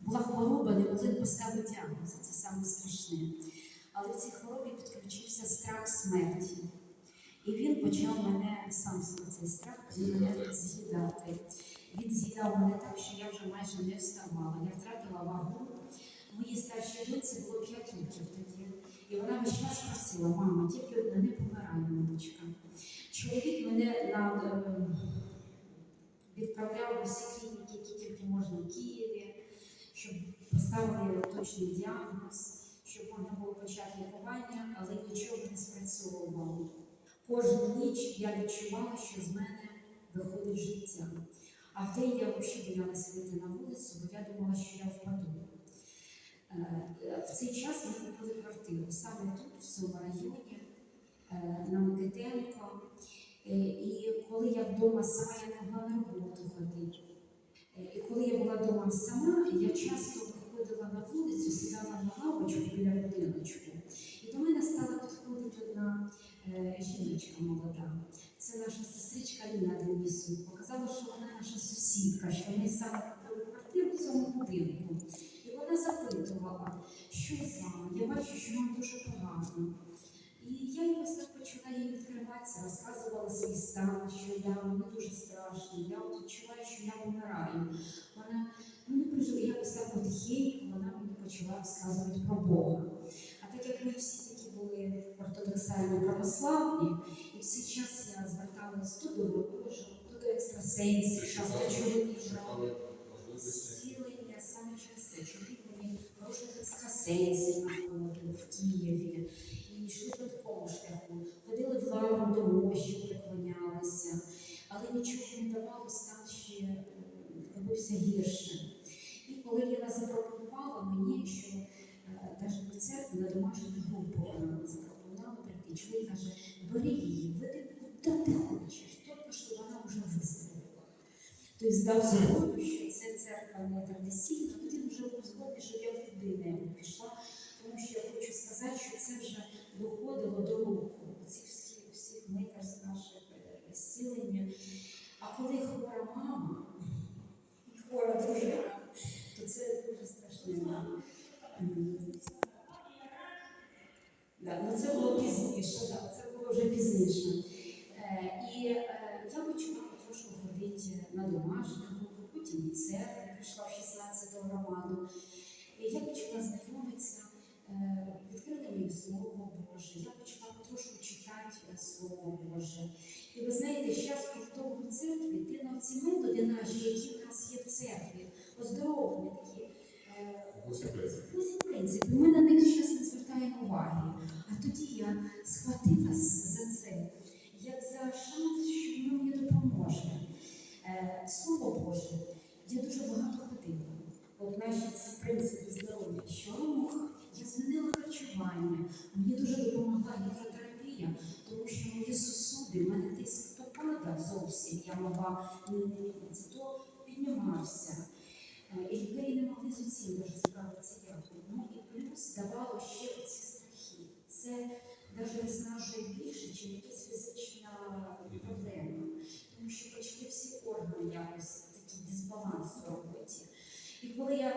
була хвороба, не могли поставити діагноз, це саме страшне. Але в цій хворобі підключився страх смерті. І він почав мене сам цей страх мене з'їдати. Він з'їдав мене так, що я вже майже не вставала. Я втратила вагу. Моїй старшій доньці було 5 років тоді. І вона весь час просила, мама, тільки одне не помирай, мамочка. Чоловік мене на, е, відправляв у всі клініки, які тільки можна в Києві, щоб поставили точний діагноз, щоб можна було почати лікування, але нічого не спрацьовувало. Кожну ніч я відчувала, що з мене виходить життя. А в день я взагалі боялася вийти на вулицю, бо я думала, що я впаду. Е, В цей час ми купили квартиру саме тут, в цьому районі, е, на Микитенко. Е, І коли я вдома сама, я могла на роботу ходити. Е, І коли я була вдома сама, я часто виходила на вулицю, сідала на лавочку біля будиночку. І до мене стала підходити одна е, жіночка молода. Це наша сестричка Ліна Денису. Показала, що вона наша сусідка, що ми саме купили квартиру в цьому будинку. І вона запитувала, що з вами? Я бачу, що вам дуже погано. І я якось так почала їй відкриватися, розказувала свій стан, що я мені дуже страшно, я от відчуваю, що я помираю. Вона ну не переживай, якось так потихеньку вона мені почала розказувати про Бога. А так як ми всі такі були ортодоксально православні, і в цей час я зверталась то до ворожок, то до екстрасенсів, часто чоловік брав зцілення саме через це. Чоловік мені хороших екстрасенсів в Києві. І йшли по такому шляху. Ходили в лавру до мощі, приклонялися, але нічого не давало, стан ще е, робився гірше. І коли Ліна запропонувала мені, що навіть до церкви на домашню групу вона запропонувала прийти, чоловік каже, бери її, веди куди ти хочеш, тобто, що вона вже виздоровіла. Тобто здав згоду, що це церква не традиційна, він вже був згодний, що я куди-небудь пішла, тому що я хочу сказати, що це вже доходило до руху, ці всі, всіх митарств наших е, зцілення. А коли хвора мама і хвора дружина, то це дуже страшне. Да, ну це було пізніше, да, це було вже пізніше. Е, і е, я почала потрошку ходити на домашню групу, потім в церкву, прийшла в 16 громаду. І я почала знайомитися, е, відкрили мені Слово Боже, я почала потрошку читати е, Слово Боже. І ви знаєте, зараз культову церкві, ти на ці методи наші, які в нас є в церкві, оздоровлені такі. е, Ось в принципі, ми на них зараз не звертаємо уваги. А тоді я схватилась за це, як за шанс, що воно мені допоможе. Е, Слово Боже, я дуже багато ходила. От наші ці принципи здоров'я, що рух, я змінила харчування, мені дуже допомогла гідротерапія, тому що мої сусуди, в мене тиск то падав зовсім, я могла не- це то піднімався. Е, І лікарі не могли з усім дуже справитися як. Ну і плюс давало ще ці страхи. Це навіть виснажує більше, ніж якась фізична проблема. Тому що почали всі органи якось такий дисбаланс в роботі. І коли я,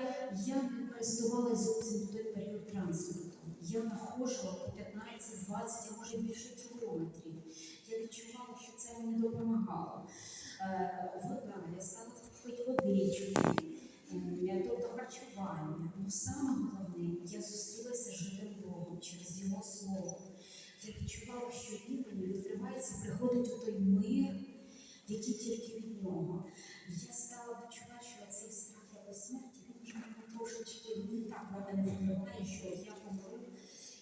я не користувалася зовсім той період транспортом, я находжувала по 15-20, а може більше кілометрів. Я відчувала, що це мені допомагало. Ну саме головне, я зустрілася живим Богом через його слово. Я відчувала, що він відкривається, приходить у той мир, який тільки від нього. Я стала відчувати, що цей страх якось смерті, він вже мене трошечки не так на мене впливає, що я помру.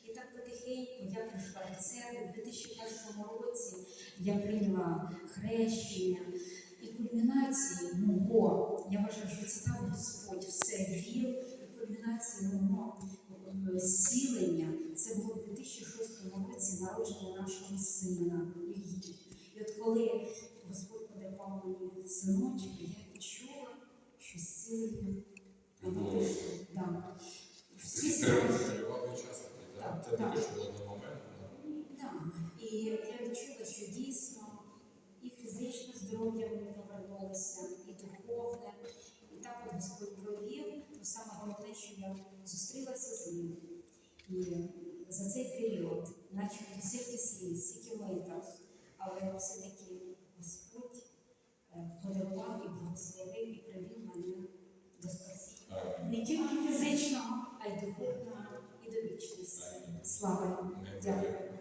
І так потихеньку я прийшла до церкви. У 2001 році я прийняла хрещення. І кульмінацією мого, я вважаю, що це так Господь все вів, кульмінацією мого е, зцілення це було в 2006 році народження нашого сина Іллі. І от коли Господь подарував мені синочка, я відчула, що зцілення. Да. Всі Це так. також було на момент. Так, і я відчула, що дійсно і фізичне здоров'я мені повернулося, і духовне, і так Господь саме головне, що я зустрілася з ним. І за цей період, начебто стільки сліз, стільки митав, але все-таки Господь е, подарував і благословив і привів мене до спасіння. Не тільки фізичного, а й духовного, і до вічності. Слава! Дякую.